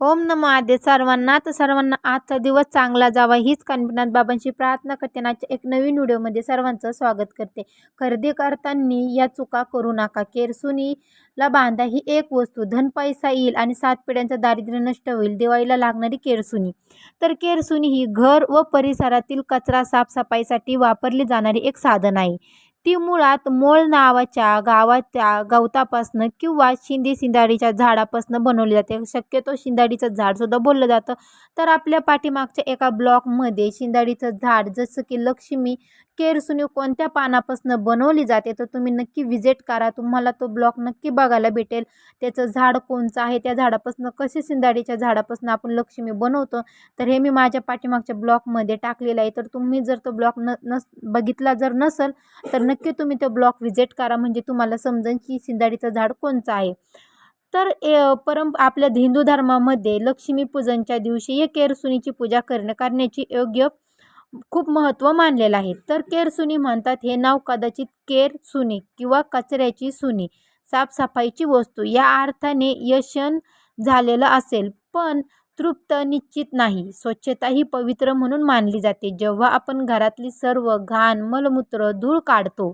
ओम नमो आद्य सर्वांना. तर सर्वांना आजचा दिवस चांगला जावा हीच कानपिनाथ बाबांची प्रार्थना करते नाच्या आजच्या एक नवीन व्हिडिओमध्ये सर्वांचं स्वागत करते. खरेदी करताना या चुका करू नका. केरसुनीला बांधा ही एक वस्तू. धन पैसा येईल आणि सात पिढ्यांचं दारिद्र्य नष्ट होईल. दिवाळीला लागणारी केरसुनी. तर केरसुनी ही घर व परिसरातील कचरा साफसफाईसाठी वापरली जाणारी एक साधन आहे. ती मुळात मोळ नावाच्या गावाच्या गवतापासनं किंवा शिंदी शिंदाडीच्या झाडापासनं बनवली जाते. शक्यतो शिंदाडीचं झाडसुद्धा बोललं जातं. तर आपल्या पाठीमागच्या एका ब्लॉकमध्ये शिंदाडीचं झाड जसं की लक्ष्मी केरसुनी कोणत्या पानापासून बनवली जाते तर तुम्ही नक्की व्हिजिट करा. तुम्हाला तो ब्लॉक नक्की बघायला भेटेल. त्याचं झाड कोणचं आहे त्या झाडापासून कसे शिंदाडीच्या झाडापासून आपण लक्ष्मी बनवतो तर हे मी माझ्या पाठीमागच्या ब्लॉकमध्ये टाकलेलं आहे. तर तुम्ही जर तो ब्लॉक न नस बघितला जर नसेल तर नक्की तुम्ही तो ब्लॉक व्हिजिट करा. म्हणजे तुम्हाला समजेल की शिंदाडीचं झाड कोणचं आहे. तर ए परं आपल्या हिंदू धर्मामध्ये लक्ष्मीपूजनच्या दिवशी या केरसुनीची पूजा करणे करण्याची योग्य खूप महत्त्व मानलेलं आहे. तर केरसुनी म्हणतात हे नाव कदाचित केर सुनी किंवा कचऱ्याची सुनी साफसफाईची वस्तू. या अर्थाने यशन झालेलं असेल. पण तृप्त निश्चित नाही. स्वच्छता ही पवित्र म्हणून मानली जाते. जेव्हा आपण घरातली सर्व घाण मलमूत्र धूळ काढतो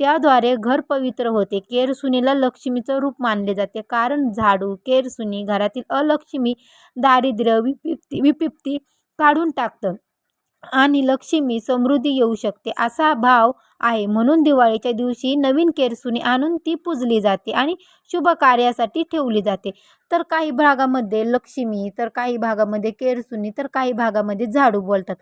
त्याद्वारे घर पवित्र होते. केरसुनीला लक्ष्मीचं रूप मानले जाते. कारण झाडू केरसुनी घरातील अलक्ष्मी दारिद्र्य विपिप्ती विपिप्ती काढून टाकतं. आणि लक्ष्मी समृद्धी येऊ शकते असा भाव आहे. म्हणून दिवाळीच्या दिवशी नवीन केरसुनी आणून ती पूजली जाते आणि शुभ कार्यासाठी ठेवली जाते. तर काही भागामध्ये लक्ष्मी तर काही भागामध्ये केरसुनी तर काही भागामध्ये झाडू बोलतात.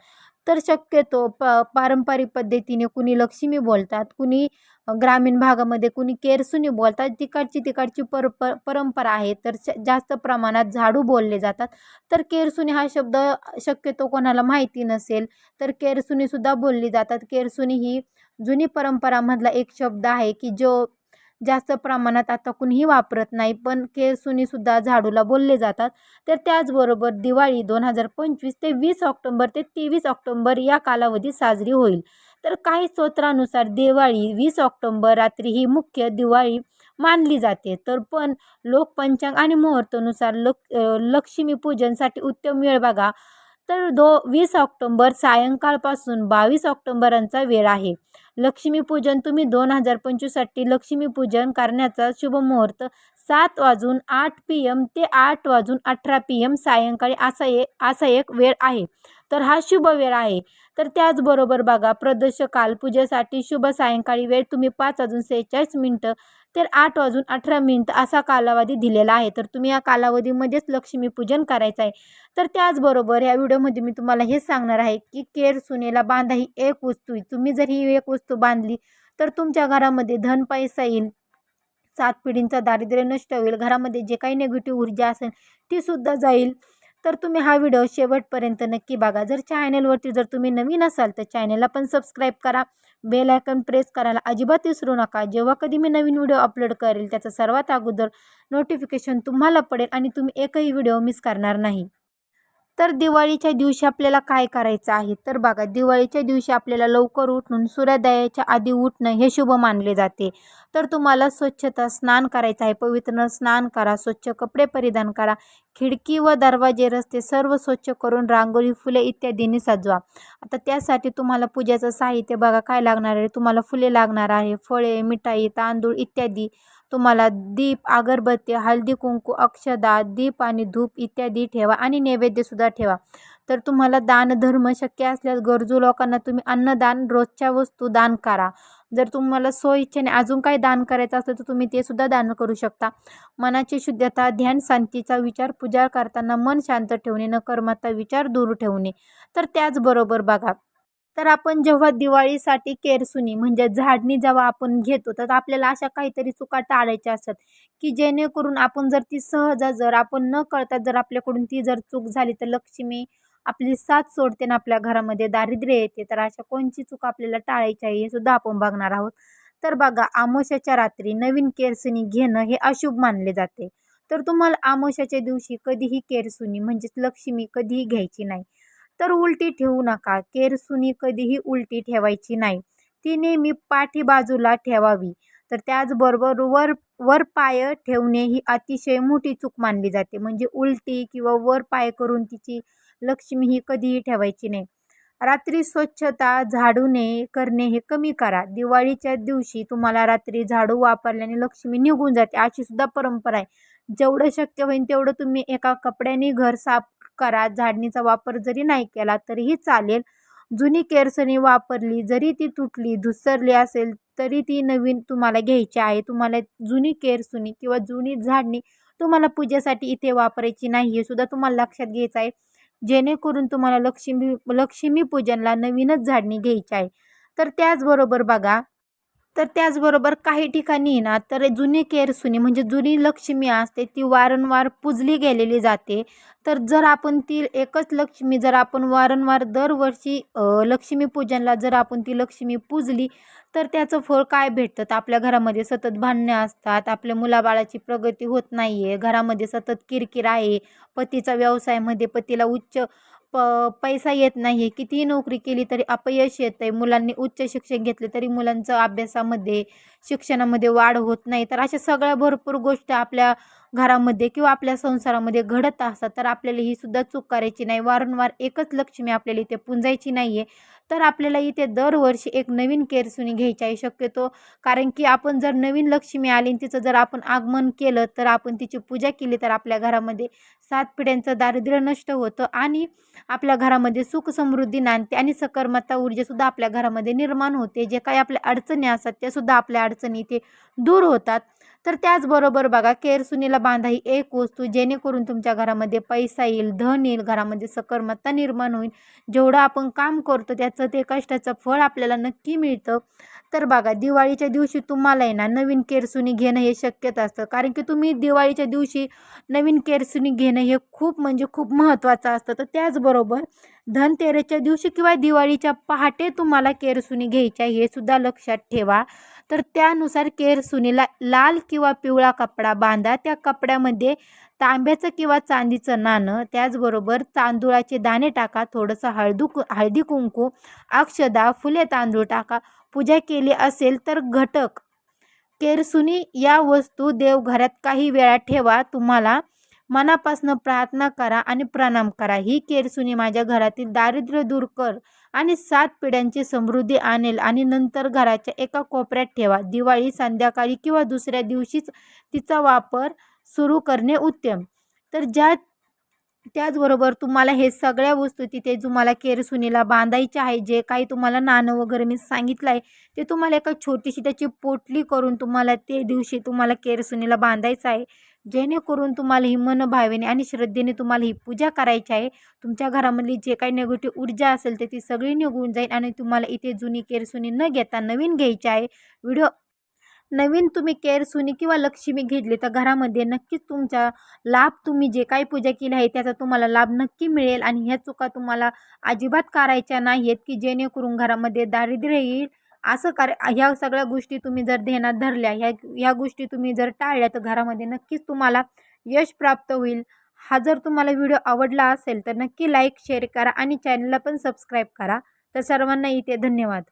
तर शक्यतो प पारंपरिक पद्धतीने कुणी लक्ष्मी बोलतात कुणी ग्रामीण भागामध्ये कुणी केरसुनी बोलतात. तिकडची तिकडची पर प परंपरा आहे तर जास्त प्रमाणात झाडू बोलले जातात. तर केरसुनी हा शब्द शक्यतो कोणाला माहिती नसेल तर केरसुनीसुद्धा बोलली जातात. केरसुनी ही जुनी परंपरामधला एक शब्द आहे की जो जास्त प्रमाणात आता कुणीही वापरत नाही पण केरसुनीसुद्धा झाडूला बोलले जातात. तर त्याचबरोबर दिवाळी दोन हजार पंचवीस ते वीस ऑक्टोंबर ते तेवीस ऑक्टोंबर या कालावधीत साजरी होईल. तर काही स्तोत्रानुसार दिवाळी वीस ऑक्टोंबर रात्री ही मुख्य दिवाळी मानली जाते. तर पण लोकपंचांग आणि मुहूर्तानुसार लक लक्ष्मीपूजनसाठी उत्तम वेळ बघा. तर दो वीस ऑक्टोंबर सायंकाळपासून बावीस ऑक्टोंबरांचा वेळ आहे. लक्ष्मीपूजन तुम्ही दोन हजार पंचवीससाठी लक्ष्मीपूजन करण्याचा शुभ मुहूर्त सात वाजून आठ पी एम ते आठ वाजून अठरा पी एम सायंकाळी असा ए असा एक वेळ आहे. तर हा शुभ वेळ आहे. तर त्याचबरोबर बघा प्रदोष काल पूजेसाठी शुभ सायंकाळी वेळ तुम्ही पाच वाजून सेहेचाळीस मिनटं तर आठ वाजून अठरा मिनटं असा कालावधी दिलेला आहे. तर तुम्ही या कालावधीमध्येच लक्ष्मीपूजन करायचं आहे. तर त्याचबरोबर या व्हिडिओमध्ये मी तुम्हाला हेच सांगणार आहे की केर सुनेला बांधा ही एक वस्तू आहे. तुम्ही जर ही एक वस्तू बांधली तर तुमच्या घरामध्ये धन पैसा येईल. सात पिढींचा दारिद्र्य नष्ट होईल. घरामध्ये जे काही निगेटिव्ह ऊर्जा असेल ती सुद्धा जाईल. तर तुम्ही हा व्हिडिओ शेवटपर्यंत नक्की बघा. जर चॅनलवरती जर तुम्ही नवीन असाल तर चॅनलला पण सबस्क्राईब करा. बेल आयकन प्रेस करायला अजिबात विसरू नका. जेव्हा कधी मी नवीन व्हिडिओ अपलोड करेल त्याचं सर्वात अगोदर नोटिफिकेशन तुम्हाला पडेल आणि तुम्ही एकही व्हिडिओ मिस करणार नाही. तर दिवाळीच्या दिवशी आपल्याला काय करायचं आहे? तर बघा दिवाळीच्या दिवशी आपल्याला लवकर उठून सूर्योदयाच्या आधी उठणं हे शुभ मानले जाते. तर तुम्हाला स्वच्छता स्नान करायचं आहे पवित्र स्नान करा स्वच्छ कपडे परिधान करा खिडकी व दरवाजे रस्ते सर्व स्वच्छ करून रांगोळी फुले इत्यादींनी सजवा. आता त्यासाठी तुम्हाला पूजेचं साहित्य बघा काय लागणार आहे? तुम्हाला फुले लागणार आहे फळे मिठाई तांदूळ इत्यादी. तुम्हाला दीप अगरबत्ती हळदी कुंकू अक्षदा दीप आणि धूप इत्यादी ठेवा आणि नैवेद्यसुद्धा ठेवा. तर तुम्हाला दानधर्म शक्य असल्यास गरजू लोकांना तुम्ही अन्नदान रोजच्या वस्तू दान करा. जर तुम्हाला इच्छेने अजून काही दान करायचं असलं तर तुम्ही ते सुद्धा दान करू शकता. मनाची शुद्धता ध्यान शांतीचा विचार पूजा करताना मन शांत ठेवणे न कर्माचा विचार दूर ठेवणे. तर त्याचबरोबर बघा तर आपण जेव्हा दिवाळीसाठी केरसुनी म्हणजे झाडणी जेव्हा आपण घेतो तर आपल्याला अशा काहीतरी चुका टाळायच्या असतात की जेणेकरून आपण जर ती सहज जर आपण न कळता जर आपल्याकडून ती जर चूक झाली तर लक्ष्मी आपली साथ सोडते ना आपल्या घरामध्ये दारिद्र्य येते. तर अशा कोणची चूक आपल्याला टाळायची आहे हे सुद्धा आपण बघणार आहोत. तर बघा आमोशाच्या रात्री नवीन केरसुनी घेणं हे अशुभ मानले जाते. तर तुम्हाला आमोशाच्या दिवशी कधीही केरसुनी म्हणजेच लक्ष्मी कधीही घ्यायची नाही. तर उलटी ठेवू नका. केरसुनी कधीही उलटी ठेवायची नाही. ती नेहमी पाठीबाजूला ठेवावी. तर त्याचबरोबर वर वर पाय ठेवणे ही अतिशय मोठी चूक मानली जाते. म्हणजे उलटी किंवा वर पाय करून तिची लक्ष्मी ही कधीही ठेवायची नाही. रात्री स्वच्छता झाडूने करणे हे कमी करा. दिवाळीच्या दिवशी तुम्हाला रात्री झाडू वापरल्याने लक्ष्मी निघून जाते. अशी सुद्धा परंपरा आहे. जेवढं शक्य होईल तेवढं तुम्ही एका कपड्याने घर साफ करा. झाडणीचा वापर जरी नाही केला तरीही चालेल. जुनी केरसणी वापरली जरी ती तुटली धुसरली असेल तरी ती नवीन तुम्हाला घ्यायची आहे. तुम्हाला जुनी केरसुनी किंवा जुनी झाडणी तुम्हाला पूजेसाठी इथे वापरायची नाही हे सुद्धा तुम्हाला लक्षात घ्यायचं आहे. जेणेकरून तुम्हाला लक्ष्मी लक्ष्मी पूजनला नवीनच झाडणी घ्यायची आहे. तर त्याचबरोबर बघा तर त्याचबरोबर काही ठिकाणी ना तर जुनी केरसुनी म्हणजे जुनी लक्ष्मी असते ती वारंवार पुजली गेलेली जाते. तर जर आपण ती एकच लक्ष्मी जर आपण वारंवार दरवर्षी लक्ष्मीपूजनला जर आपण ती लक्ष्मी पूजली तर त्याचं फळ काय भेटतं? तर आपल्या घरामध्ये सतत भांडणे असतात आपल्या मुलाबाळाची प्रगती होत नाही आहे घरामध्ये सतत किरकिर आहे पतीचा व्यवसायामध्ये पतीला उच्च प पैसा येत नाही आहे कितीही नोकरी केली तरी अपयश येत आहे मुलांनी उच्च शिक्षण घेतले तरी मुलांचं अभ्यासामध्ये शिक्षणामध्ये वाढ होत नाही. तर अशा सगळ्या भरपूर गोष्टी आपल्या घरामध्ये किंवा आपल्या संसारामध्ये घडत असतात. तर आपल्याला ही सुद्धा चूक करायची नाही. वारंवार एकच लक्ष्मी आपल्याला इथे पुंजायची नाही आहे तर आपल्याला इथे दरवर्षी एक नवीन केरसुनी घ्यायची आहे शक्यतो. कारण की आपण जर नवीन लक्ष्मी आली तिचं जर आपण आगमन केलं तर आपण तिची पूजा केली तर आपल्या घरामध्ये सात पिढ्यांचं दारिद्र्य नष्ट होतं आणि आपल्या घरामध्ये सुख समृद्धी नांदते आणि सकर्मता ऊर्जासुद्धा आपल्या घरामध्ये निर्माण होते. जे काही आपल्या अडचणी असतात त्यासुद्धा आपल्या अडचणी इथे दूर होतात. तर त्याचबरोबर बघा केरसुनीला बांधा ही एक वस्तू जेणेकरून तुमच्या घरामध्ये पैसा येईल धन येईल घरामध्ये सकर्मता निर्माण होईल. जेवढं आपण काम करतो त्याचं ते कष्टाचं फळ आपल्याला नक्की मिळतं. तर बघा दिवाळीच्या दिवशी तुम्हाला आहे ना नवीन केरसुनी घेणं हे शक्यच असतं. कारण की तुम्ही दिवाळीच्या दिवशी नवीन केरसुनी घेणं हे खूप म्हणजे खूप महत्त्वाचं असतं. तर त्याचबरोबर धनतेरसच्या दिवशी किंवा दिवाळीच्या पहाटे तुम्हाला केरसुनी घ्यायच्या हे सुद्धा लक्षात ठेवा. तर त्यानुसार केरसुनीला लाल किंवा पिवळा कपडा बांधा. त्या कपड्यामध्ये तांब्याचं किंवा चांदीचं नाणं. त्याचबरोबर तांदूळाचे दाणे टाका. थोडंसं हळदू हळदी कुंकू अक्षदा फुले तांदूळ टाका. पूजा केली असेल तर घटक. केरसुनी या वस्तू देवघरात काही वेळा ठेवा. तुम्हाला मनापासून प्रार्थना करा आणि प्रणाम करा. ही केरसुनी माझ्या घरातील दारिद्र्य दूर कर आणि सात पिढ्यांची समृद्धी आणेल आणि नंतर घराच्या एका कोपऱ्यात ठेवा. दिवाळी संध्याकाळी किंवा दुसऱ्या दिवशीच तिचा वापर सुरू करणे उत्तम. तर ज्या त्याचबरोबर तुम्हाला हे सगळ्या वस्तू तिथे तुम्हाला केरसुनीला बांधायच्या आहे जे काही तुम्हाला नाणं वगैरे मी सांगितलं आहे ते तुम्हाला एका छोटीशी त्याची पोटली करून तुम्हाला ते दिवशी तुम्हाला केरसुनीला बांधायचं आहे. जेणेकरून तुम्हाला ही मनभावेने आणि श्रद्धेने तुम्हाला ही पूजा करायची आहे. तुमच्या घरामधली जे काही निगेटिव्ह ऊर्जा असेल ते ती सगळी निघून जाईल आणि तुम्हाला इथे जुनी केरसुनी न घेता नवीन घ्यायची आहे. व्हिडिओ नवीन तुम्ही केरसुनी किंवा लक्ष्मी घेतली तर घरामध्ये नक्कीच तुमचा लाभ तुम्ही जे काही पूजा केली आहे त्याचा तुम्हाला लाभ नक्की मिळेल. आणि ह्या चुका तुम्हाला अजिबात करायच्या नाही आहेत की जेणेकरून घरामध्ये दारिद्र्य येईल. असं कर ह्या सगळ्या गोष्टी तुम्ही जर ध्यानात धरल्या ह्या ह्या गोष्टी तुम्ही जर टाळल्या तर घरामध्ये नक्कीच तुम्हाला यश प्राप्त होईल. हा जर तुम्हाला व्हिडिओ आवडला असेल तर नक्की लाईक शेअर करा आणि चॅनलला पण सबस्क्राईब करा. तर सर्वांना इथे धन्यवाद.